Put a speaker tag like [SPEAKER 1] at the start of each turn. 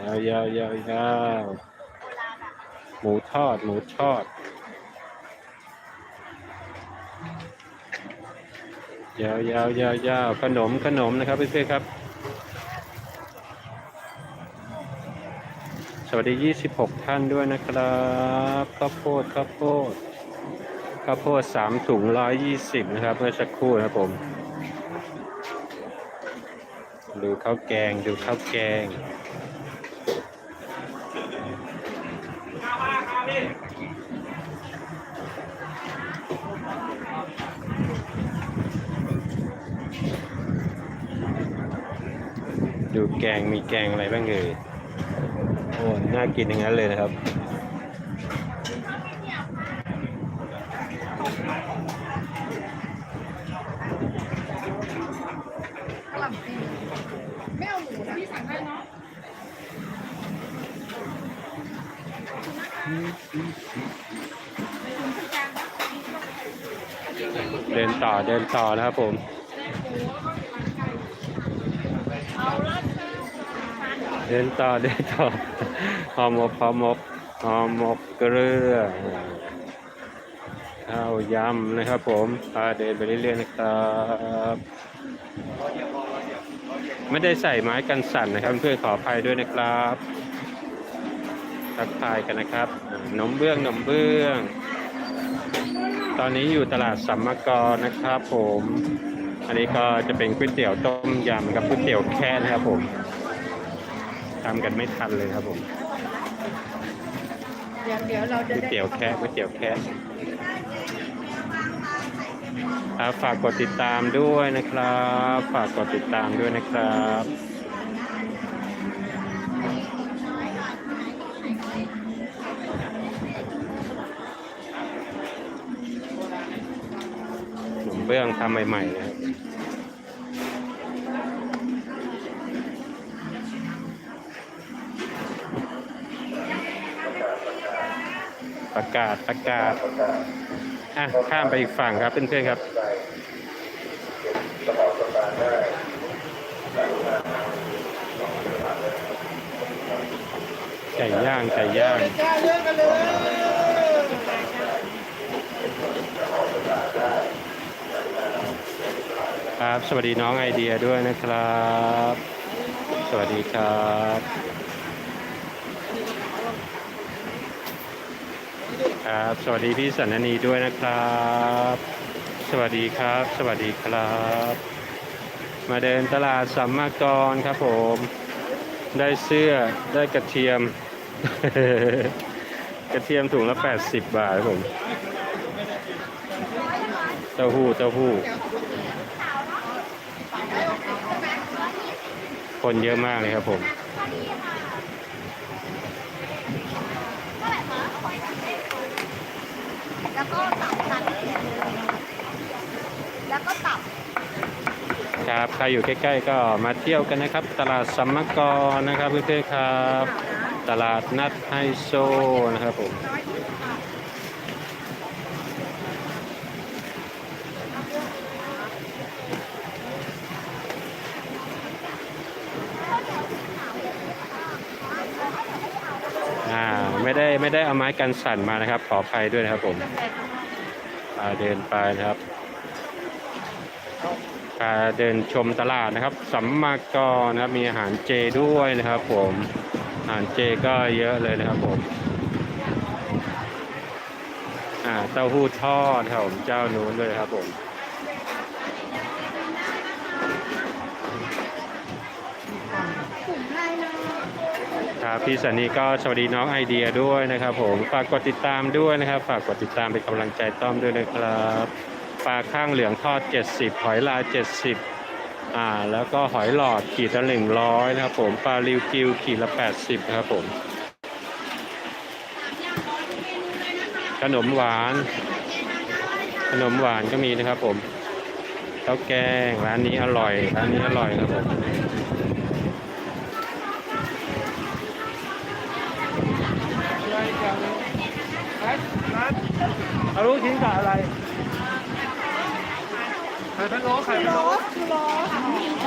[SPEAKER 1] ยาวยาวยาวยาวหมูทอด หมูทอด ยาวยาวยาวยาวขนมขนมนะครับเพื่อนๆครับ สวัสดี 26 ท่านด้วยนะครับข้าวโพดข้าวโพดข้าวโพดสามถุง120นะครับ เมื่อสักครู่นะครับผม ดูข้าวแกงดูข้าวแกง ดูแกงมีแกงอะไรบ้างเอ่ยโอ้น่ากินอย่างนั้นเลยนะครับ
[SPEAKER 2] กระหล่ำปีไม่เอาหมูนะพี่สั่งได้เนาะ
[SPEAKER 1] เดินต่อเดินต่อนะครับผม เเดินต่อเดินต่อหอมมบหอมมบหอมมบเกลือข้าวยำนะครับผมพาเดินไปเรื่อยๆนะครับ ไม่ได้ใส่ไม้กันสั่นนะครับเพื่อนขออภัยด้วยนะครับทักทายกันนะครับนมเบื้องนมเบื้อง ตอนนี้อยู่ตลาดสัมมกรนะครับผม อันนี้ก็จะเป็นก๋วยเตี๋ยวต้มยำกับก๋วยเตี๋ยวแค่นะครับผม ทำกันไม่ทันเลยครับผม
[SPEAKER 2] เดี๋ยวเดี๋ยวเราจะ
[SPEAKER 1] ก๋วย
[SPEAKER 2] ได้
[SPEAKER 1] เตี๋ยวแค่ก๋วยเตี๋ยวแค่ครับฝากกดติดตามด้วยนะครับ ฝากกดติดตามด้วยนะครับหนุ่มเบื้องทำใหม่ๆนะครับ ประกาศประกาศอะข้ามไปอีกฝั่งครับเพื่อนๆครับไก่ย่างไก่ย่างครับ สวัสดีน้องไอเดียด้วยนะครับ สวัสดีครับ ครับ สวัสดีพี่สันนีด้วยนะครับ สวัสดีครับ สวัสดีครับ มาเดินตลาดสัมมากรครับผม ได้เสื้อได้กระเทียม กระเทียมถุงละ 80 บาทครับผมเต้าหู้เต้าหู้คนเยอะมากเลยครับผม
[SPEAKER 3] แล้วก็ตับตันแล้วก็ตับ
[SPEAKER 1] ครับใครอยู่ใกล้ๆก็มาเที่ยวกันนะครับ ตลาดสัมมกรนะครับเพื่อนๆครับ ตลาดนัดไฮโซนะครับผม อ่า ไม่ได้ไม่ได้เอาไม้กันสั่นมานะครับ ขออภัยด้วยนะครับผมอ่าเดินไปนะครับพาเดินชมตลาดนะครับ สัมมากรนะครับมีอาหารเจด้วยนะครับ ผมอาหารเจก็เยอะเลยนะครับผมอ่าเต้าหู้ทอดครับผมเจ้านู้นด้วยครับผม ครับ พี่สันนีก็สวัสดีน้องไอเดียด้วยนะครับ ผมฝากกดติดตามด้วยนะครับ ฝากกดติดตามเป็นกำลังใจต้อมด้วยนะครับปลาข้างเหลืองทอด 70 หอยลาย 70อ่าแล้วก็หอยหลอดขีดละหนึ่งร้อยนะครับ ผมปลาริวกิวขีดละ 80 นะครับผมขนมหวาน ขนมหวานก็มีนะครับผมข้าวแกงร้านนี้อร่อยร้านนี้อร่อยครับผม
[SPEAKER 4] เอาลูกชิ้นกับอะไรไข่พะโล้ไข่พะโล้
[SPEAKER 2] คือโลค่ะ